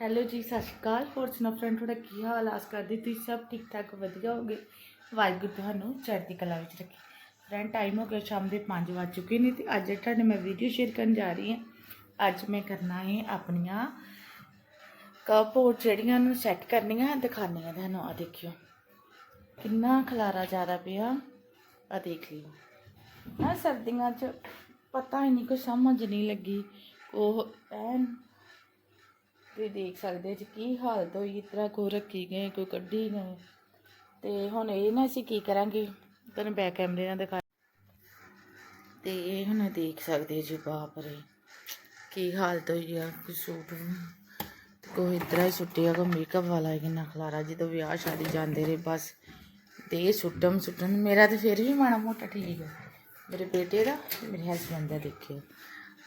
Hello ਜੀ, ਸਤਿ ਸ਼੍ਰੀ ਅਕਾਲ। ਹੋਰ ਸੁਣਾਓ ਫਰੈਂਡ ਤੁਹਾਡਾ ਕੀ ਹਾਲ ਆਸ ਕਰਦੀ ਤੁਸੀਂ ਸਭ ਠੀਕ ਠਾਕ ਵਧੀਆ ਹੋਗੇ ਵਾਹਿਗੁਰੂ ਤੁਹਾਨੂੰ ਚੜ੍ਹਦੀ ਕਲਾ ਵਿੱਚ ਰੱਖੇ। ਫਰੈਂਡ ਟਾਈਮ ਹੋ ਗਿਆ, ਸ਼ਾਮ ਦੇ 5 ਵੱਜ ਚੁੱਕੇ ਨੇ ਤੇ ਅੱਜ ਤੁਹਾਡੇ ਮੈਂ ਵੀਡੀਓ ਸ਼ੇਅਰ ਕਰਨ ਜਾ ਰਹੀ ਹਾਂ। ਅੱਜ ਮੈਂ ਕਰਨਾ ਹੈ ਆਪਣੀਆਂ ਕੱਪ ਹੋਰ ਜਿਹੜੀਆਂ ਨੂੰ ਸੈੱਟ ਕਰਨੀਆਂ ਦਿਖਾਉਣੀਆਂ ਤੁਹਾਨੂੰ। ਆ ਦੇਖਿਓ। ਕਿੰਨਾ ਖਲਾਰਾ ਜ਼ਿਆਦਾ ਪਿਆ। ਆ ਦੇਖ ਲਿਓ। ਨਾ ਸਰਦੀਆਂ 'ਚ ਪਤਾ ਹੀ ਨਹੀਂ, ਕੋਈ ਸਮਝ ਨਹੀਂ ਲੱਗੀ। ਉਹ ਐਨ ਤੁਸੀਂ ਦੇਖ ਸਕਦੇ ਜੀ ਕੀ ਹਾਲਤ ਹੋਈ, ਇਸ ਤਰ੍ਹਾਂ ਕੋ ਰੱਖੀ ਗਏ, ਕੋਈ ਕੱਢੀ ਗਏ ਤੇ ਹੁਣ ਇਹ ਨਾ ਅਸੀਂ ਕੀ ਕਰਾਂਗੇ? ਤੁਹਾਨੂੰ ਬੈਕ ਕੈਮਰੇ ਨਾਲ ਦਿਖਾ ਤੇ ਇਹ ਹੁਣ ਦੇਖ ਸਕਦੇ ਜੀ ਬਾਪ ਰੇ ਕੀ ਹਾਲਤ ਹੋਈ ਆ, ਕੋਈ ਸੂਟ ਕੋਈ ਇਤਰਾ ਹੀ ਸੁੱਟਿਆ ਕੋ ਮੇਕਅਪ ਵਾਲਾ ਹੀ ਕਿੰਨਾ ਖਲਾਰਾ, ਜਦੋਂ ਵਿਆਹ ਸ਼ਾਦੀ ਜਾਂਦੇ ਰਹੇ, ਬਸ। ਤੇ ਸੁੱਟਮ ਸੁੱਟਣ ਮੇਰਾ ਤੇ ਫਿਰ ਵੀ ਮਾੜਾ ਮੋਟਾ ਠੀਕ ਹੈ ਮੇਰੇ ਬੇਟੇ ਦਾ ਮੇਰੇ ਹਸਬੰਦ ਦਾ ਦੇਖਿਓ।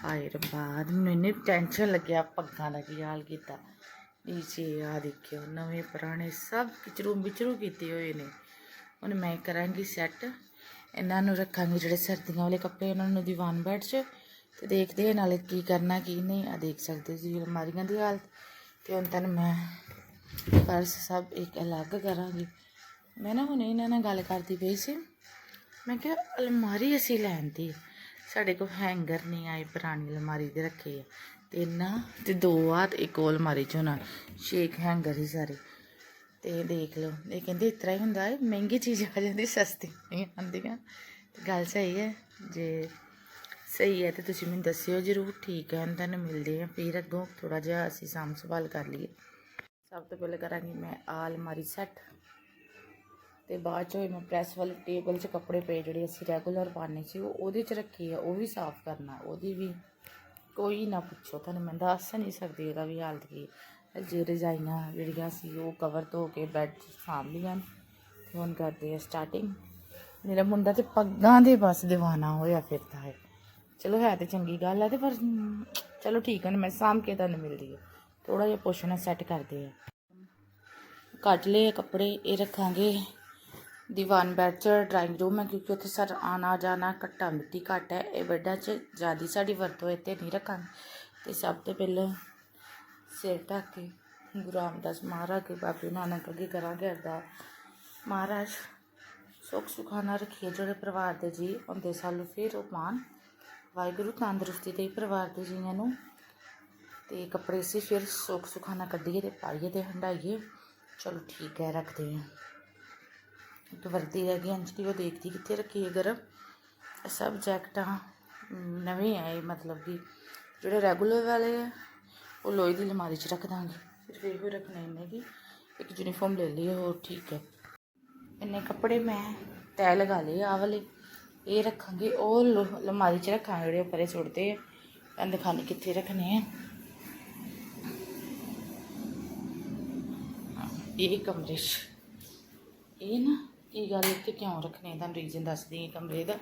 ਹਾਏ ਰੱਬਾ, ਮੈਨੂੰ ਇੰਨੀ ਟੈਨਸ਼ਨ ਲੱਗਿਆ ਪੱਗਾਂ ਦਾ ਕੀ ਹਾਲ ਕੀਤਾ। ਨੀਚੇ ਆ ਦੇਖਿਓ, ਨਵੇਂ ਪੁਰਾਣੇ ਸਭ ਕਿਚਰੂ ਵਿਚਰੂ ਕੀਤੇ ਹੋਏ ਨੇ। ਹੁਣ ਮੈਂ ਕਰਾਂਗੀ ਸੈੱਟ ਇਹਨਾਂ ਨੂੰ ਰੱਖਾਂਗੀ ਜਿਹੜੇ ਸਰਦੀਆਂ ਵਾਲੇ ਕੱਪੜੇ, ਉਹਨਾਂ ਨੂੰ ਦੀਵਾਨ ਬੈੱਡ 'ਚ। ਤੇ ਦੇਖਦੇ ਹਾਂ ਨਾਲੇ ਕੀ ਕਰਨਾ, ਕੀ ਨਹੀਂ। ਆ ਦੇਖ ਸਕਦੇ ਜੀ ਅਲਮਾਰੀਆਂ ਦੀ ਹਾਲਤ। ਤੇ ਹੁਣ ਤੱਕ ਮੈਂ ਪਰਸ ਸਭ ਇੱਕ ਅਲੱਗ ਕਰਾਂਗੀ। ਮੈਂ ਨਾ ਹੁਣ ਇਹਨਾਂ ਨਾਲ ਗੱਲ ਕਰਦੀ ਪਈ ਸੀ। ਮੈਂ ਕਿਹਾ, ਅਲਮਾਰੀ ਅਸੀਂ ਲੈਣ ਦੀ ਸਾਡੇ ਕੋਲ ਹੈਂਗਰ ਨਹੀਂ ਆਏ ਪੁਰਾਣੀ ਅਲਮਾਰੀ ਦੇ ਰੱਖੇ ਆ। ਤਿੰਨ ਆ ਤੇ ਦੋ ਆ ਤੇ ਇੱਕ ਉਹ ਅਲਮਾਰੀ ਚੋਂ ਨਾ ਛੇਕ ਹੈਂਗਰ ਹੀ ਸਾਰੇ। ਤੇ ਦੇਖ ਲਓ, ਇਹ ਕਹਿੰਦੇ ਇਸ ਤਰ੍ਹਾਂ ਹੀ ਹੁੰਦਾ ਹੈ ਮਹਿੰਗੀ ਚੀਜ਼ ਆ ਜਾਂਦੀ, ਸਸਤੀ ਨਹੀਂ ਆਉਂਦੀਆਂ। ਗੱਲ ਸਹੀ ਹੈ, ਜੇ ਸਹੀ ਹੈ ਤੇ ਤੁਸੀਂ ਮੈਨੂੰ ਦੱਸਿਓ ਜਰੂਰ, ਠੀਕ ਹੈ ਤੁਹਾਨੂੰ ਮਿਲਦੇ ਆ ਫਿਰ ਅੱਗੋਂ ਥੋੜਾ ਜਿਹਾ ਅਸੀਂ ਸਾਂਭ ਸੰਭਾਲ ਕਰ ਲਈਏ। ਸਭ ਤੋਂ ਪਹਿਲਾਂ ਕਰਾਂਗੀ ਮੈਂ ਆ ਅਲਮਾਰੀ ਸੈੱਟ ਤੇ ਬਾਅਦ ਚੋਂ ਮੈਂ ਪ੍ਰੈਸ ਵਾਲੇ ਟੇਬਲ 'ਚ ਕੱਪੜੇ ਪਏ ਜਿਹੜੇ ਅਸੀਂ ਰੈਗੂਲਰ ਪਾਣੇ ਸੀ, ਉਹ ਉਹਦੇ 'ਚ ਰੱਖੀ ਆ, ਉਹ ਵੀ ਸਾਫ਼ ਕਰਨਾ, ਉਹਦੀ ਵੀ ਕੋਈ ਨਾ ਪੁੱਛੋ, ਤੁਹਾਨੂੰ ਮੈਂ ਦੱਸ ਨਹੀਂ ਸਕਦੀ ਇਹਦਾ ਵੀ ਹਾਲਤ ਕੀ ਹੈ। ਜੇ ਰਜਾਈਆਂ ਜਿਹੜੀਆਂ ਸੀ, ਉਹ ਕਵਰ ਧੋ ਕੇ ਬੈੱਡ 'ਚ ਸਾਂਭ ਲਈਆਂ ਨੇ। ਤੇ ਹੁਣ ਕਰਦੇ ਆ ਸਟਾਰਟਿੰਗ ਮੇਰਾ ਮੁੰਡਾ ਤੇ ਪੱਗਾਂ ਦੇ ਬਸ دیਵਾਨਾ ਹੋਇਆ ਫਿਰਦਾ ਹੈ ਚਲੋ ਹੈ ਤੇ ਚੰਗੀ ਗੱਲ ਹੈ ਤੇ ਪਰ ਚਲੋ ਠੀਕ ਹੈ ਨਾ ਮੈਂ ਸਾਂਭ ਕੇ ਤੁਹਾਨੂੰ ਮਿਲਦੀ ਹੈ ਥੋੜਾ ਜਿਹਾ ਪੁੱਛਣਾ ਸੈੱਟ ਕਰਦੇ ਆ ਕੱਢ ਲਏ ਕੱਪੜੇ, ਇਹ ਰੱਖਾਂਗੇ ਦੀਵਾਨ ਬੈੱਡ 'ਚ ਡਰਾਇੰਗ ਰੂਮ ਹੈ ਕਿਉਂਕਿ ਉੱਥੇ ਸਰ ਆਣਾ ਜਾਣਾ ਘੱਟਾ ਮਿੱਟੀ ਘੱਟ ਹੈ। ਇਹ ਬੈੱਡਾਂ 'ਚ ਜ਼ਿਆਦਾ ਸਾਡੀ ਵਰਤੋਂ ਇੱਥੇ ਨਹੀਂ ਰੱਖਾਂਗੇ। ਅਤੇ ਸਭ ਤੋਂ ਪਹਿਲਾਂ ਸਿਰ ਢੱਕ ਕੇ ਗੁਰੂ ਰਾਮਦਾਸ ਮਹਾਰਾਜ ਕੇ ਬਾਬੇ ਨਾਨਕ ਅੱਗੇ ਕਰਾਂਗੇ ਅਰਦਾਸ। ਮਹਾਰਾਜ, ਸੁੱਖ ਸੁਖਾਨਾ ਰੱਖੀਏ ਜਿਹੜੇ ਪਰਿਵਾਰ ਦੇ ਜੀ ਹੁੰਦੇ ਸਾਨੂੰ। ਫਿਰ ਉਹ ਮਾਨ ਵਾਹਿਗੁਰੂ ਤੰਦਰੁਸਤੀ ਦੇ ਪਰਿਵਾਰ ਦੇ ਜੀਆਂ ਨੂੰ। ਤੇ ਕੱਪੜੇ ਸੀ ਫਿਰ ਸੁੱਖ ਸੁਖਾਨਾ ਕੱਢੀਏ ਤੇ ਪਾਈਏ ਤੇ ਹੰਡਾਈਏ। ਚਲੋ ਠੀਕ ਹੈ, ਰੱਖਦੇ ਹਾਂ। ਇੱਕ ਵਰਦੀ ਰਹਿ ਗਈ ਅੰਜਲੀ ਉਹ ਦੇਖਦੀ ਕਿੱਥੇ ਰੱਖੀ ਹੈ ਗਰਮ। ਇਹ ਸਭ ਜੈਕਟਾਂ ਅਮ, ਨਵੇਂ ਆਏ ਮਤਲਬ ਕਿ ਜਿਹੜੇ ਰੈਗੂਲਰ ਵਾਲੇ ਆ ਉਹ ਲੋਹੇ ਦੀ ਅਲਮਾਰੀ 'ਚ ਰੱਖ ਦਾਂਗੇ। ਸਿਰਫ ਇਹੋ ਰੱਖਣੇ ਨੇ ਕਿ ਇੱਕ ਯੂਨੀਫਾਰਮ ਲੈ ਲਈ ਹੋਰ ਠੀਕ ਹੈ। ਇੰਨੇ ਕੱਪੜੇ ਮੈਂ ਤੈਅ ਲਗਾ ਲਏ ਆ ਵਾਲੇ। ਇਹ ਰੱਖਾਂਗੇ ਉਹ ਲੋ- ਅਲਮਾਰੀ 'ਚ ਰੱਖਾਂਗੇ ਜਿਹੜੇ ਉੱਪਰੇ ਸੁੱਟਦੇ ਆ। ਮੈਂ ਦਿਖਾਣੇ ਕਿੱਥੇ ਰੱਖਣੇ ਆ। ਇਹ ਕਮਰੇ 'ਚ। ਇਹ ਨਾ ਕੀ ਗੱਲ ਇੱਥੇ ਕਿਉਂ ਰੱਖਣੇ ਤੁਹਾਨੂੰ ਰੀਜ਼ਨ ਦੱਸਦੀ ਹਾਂ ਕਮਰੇ ਦਾ।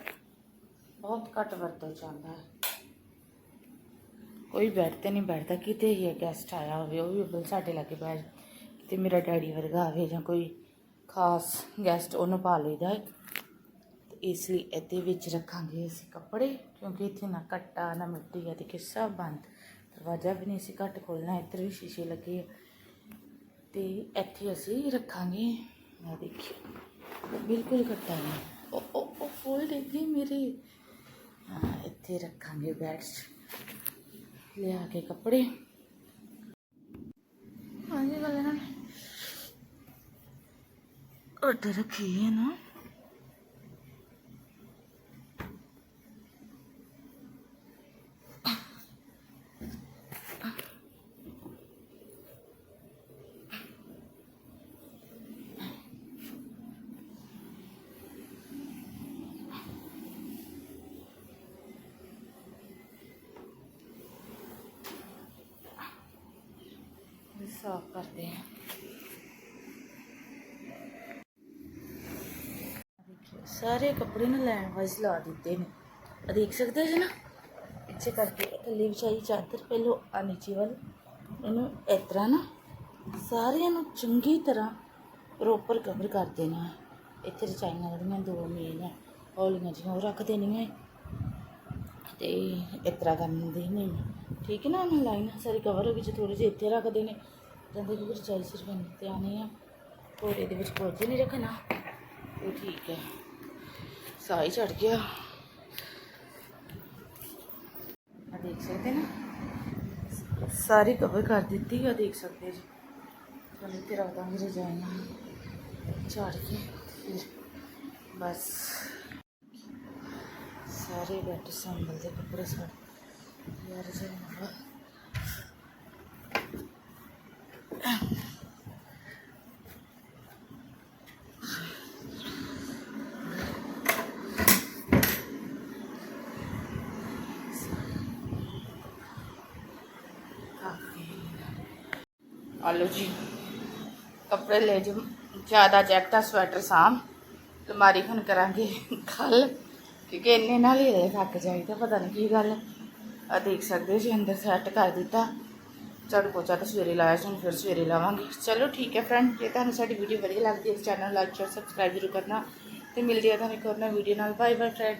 ਬਹੁਤ ਘੱਟ ਵਰਤੋਂ ਚਾਹੁੰਦਾ ਹੈ। ਕੋਈ ਬੈੱਡ ਤੇ ਨਹੀਂ ਬੈਠਦਾ, ਕਿਤੇ ਹੀ ਗੈਸਟ ਆਇਆ ਹੋਵੇ, ਉਹ ਵੀ ਉੱਪਰ ਸਾਡੇ ਲਾਗੇ ਬੈਠ ਕਿਤੇ ਮੇਰਾ ਡੈਡੀ ਵਰਗਾ ਆਵੇ ਜਾਂ ਕੋਈ ਖਾਸ ਗੈਸਟ ਉਹਨੂੰ ਪਾ ਲਈਦਾ ਹੈ। ਇਸ ਲਈ ਇਹਦੇ ਵਿੱਚ ਰੱਖਾਂਗੇ ਅਸੀਂ ਕੱਪੜੇ, ਕਿਉਂਕਿ ਇੱਥੇ ਨਾ ਕੱਟਾ ਨਾ ਮਿੱਟੀ ਹੈ ਤੇ ਕਿ ਬੰਦ। ਦਰਵਾਜ਼ਾ ਵੀ ਨਹੀਂ ਸੀ ਘੱਟ ਖੋਲਣਾ, ਇੱਧਰ ਵੀ ਸ਼ੀਸ਼ੇ ਲੱਗੇ ਆ। ਤੇ ਇੱਥੇ ਅਸੀਂ ਰੱਖਾਂਗੇ। ਆ ਦੇਖਿਓ। ਬਿਲਕੁਲ ਕੱਟਾ ਨਹੀਂ। ਉਹ ਉਹ ਉਹ ਫੋਲਡ ਇੱਥੇ ਮੇਰੇ। ਹਾਂ, ਇੱਥੇ ਰੱਖਾਂਗੇ ਬੈਡਸ ਲਿਆ ਕੇ ਕੱਪੜੇ। ਹਾਂਜੀ ਗੱਲ ਨਾ ਉੱਧਰ ਰੱਖੀ ਹੈ ਨਾ ਵੀ ਸਾਫ਼ ਕਰਦੇ ਹਾਂ ਸਾਰੇ ਕੱਪੜੇ ਨੂੰ ਲੈਣ ਵਾਈਜ਼ ਲਾ ਦਿੱਤੇ ਨੇ। ਆ ਦੇਖ ਸਕਦੇ ਜੀ ਨਾ? ਇੱਥੇ ਕਰਕੇ ਥੱਲੇ ਵਿਛਾਈ ਚਾਦਰ ਪਹਿਲੋ ਆ ਨੀਚੇ ਵੱਲ। ਇਹਨੂੰ ਇਸ ਤਰ੍ਹਾਂ ਨਾ ਸਾਰਿਆਂ ਨੂੰ ਚੰਗੀ ਤਰ੍ਹਾਂ ਪ੍ਰੋਪਰ ਕਵਰ ਕਰ ਦੇਣਾ ਇੱਥੇ ਰਚਾਈਆਂ ਜਿਹੜੀਆਂ ਦੋ ਮੇਨ ਹੈ ਹੌਲੀਆਂ ਜਿਹੀਆਂ ਉਹ ਰੱਖ ਦੇਣੀਆਂ ਹੈ। ਤੇ ਇਸ ਤਰ੍ਹਾਂ ਕਰਨ ਦੀ ਨਹੀਂ ਠੀਕ ਹੈ ਨਾ, ਉਹਨਾਂ ਲਾਈਨ ਸਾਰੀ ਕਵਰ ਹੋ ਗਈ ਜੇ ਥੋੜੀ ਜਿਹੀ ਇੱਥੇ ਰੱਖਦੇ ਨੇ ਕਹਿੰਦੇ ਕਿ ਰਜਾਈ ਸਿਰਫ ਇੰਨੀ ਤੇ ਆਣੀ ਆ। ਘੋੜੇ ਇਹਦੇ ਵਿੱਚ ਕੁਝ ਨਹੀਂ ਰੱਖਣਾ। ਉਹ ਠੀਕ ਹੈ। ਸਾਈ ਚੜ ਗਿਆ। ਆ ਦੇਖ ਸਕਦੇ ਨਾ? ਸਾਰੀ ਕਵਰ ਕਰ ਦਿੱਤੀ ਆ, ਦੇਖ ਸਕਦੇ ਜੀ। ਚਲੋ ਤੇ ਰੱਖ ਦਾਂਗੇ ਰਜਾਈਆਂ ਝਾੜ ਕੇ ਫਿਰ ਬਸ। ਸਾਰੇ ਬੈੱਡ ਸੰਭਲ ਦੇ ਕੱਪੜੇ ਸੜ। ਯਾਰ ਜਨਾ ਆਲੋ ਜੀ, ਕੱਪੜੇ ਲੈ ਜੋ ਜ਼ਿਆਦਾ ਜੈਕਟਾਂ, ਸਵੈਟਰ ਸਾਮ ਅਲਮਾਰੀ ਹੁਣ ਕਰਾਂਗੇ ਕੱਲ ਕਿਉਂਕਿ ਇੰਨੇ ਨਾਲ ਹੀ ਰਹੇ ਥੱਕ ਜਾਈਦਾ, ਪਤਾ ਨਹੀਂ ਕੀ ਗੱਲ। ਆ ਦੇਖ ਸਕਦੇ ਜੀ, ਅੰਦਰ ਸੈੱਟ ਕਰ ਦਿੱਤਾ। ਝਾੜੂ ਪੋਚਾ ਤਾਂ ਸਵੇਰੇ ਲਾਇਆ ਸੀ, ਹੁਣ ਫਿਰ ਸਵੇਰੇ ਲਾਵਾਂਗੇ। ਚਲੋ ਠੀਕ ਹੈ ਫਰੈਂਡ ਜੇ ਤੁਹਾਨੂੰ ਸਾਡੀ ਵੀਡੀਓ ਵਧੀਆ ਲੱਗਦੀ ਹੈ ਚੈਨਲ ਲਾਈਕ ਸ਼ੇਅਰ ਸਬਸਕ੍ਰਾਈਬ ਜ਼ਰੂਰ ਕਰਨਾ। ਤੇ ਮਿਲਦੀ ਹੈ ਤੁਹਾਨੂੰ ਇੱਕ ਹੋਰ ਨਵੀਂ ਵੀਡੀਓ ਨਾਲ। Bye bye friend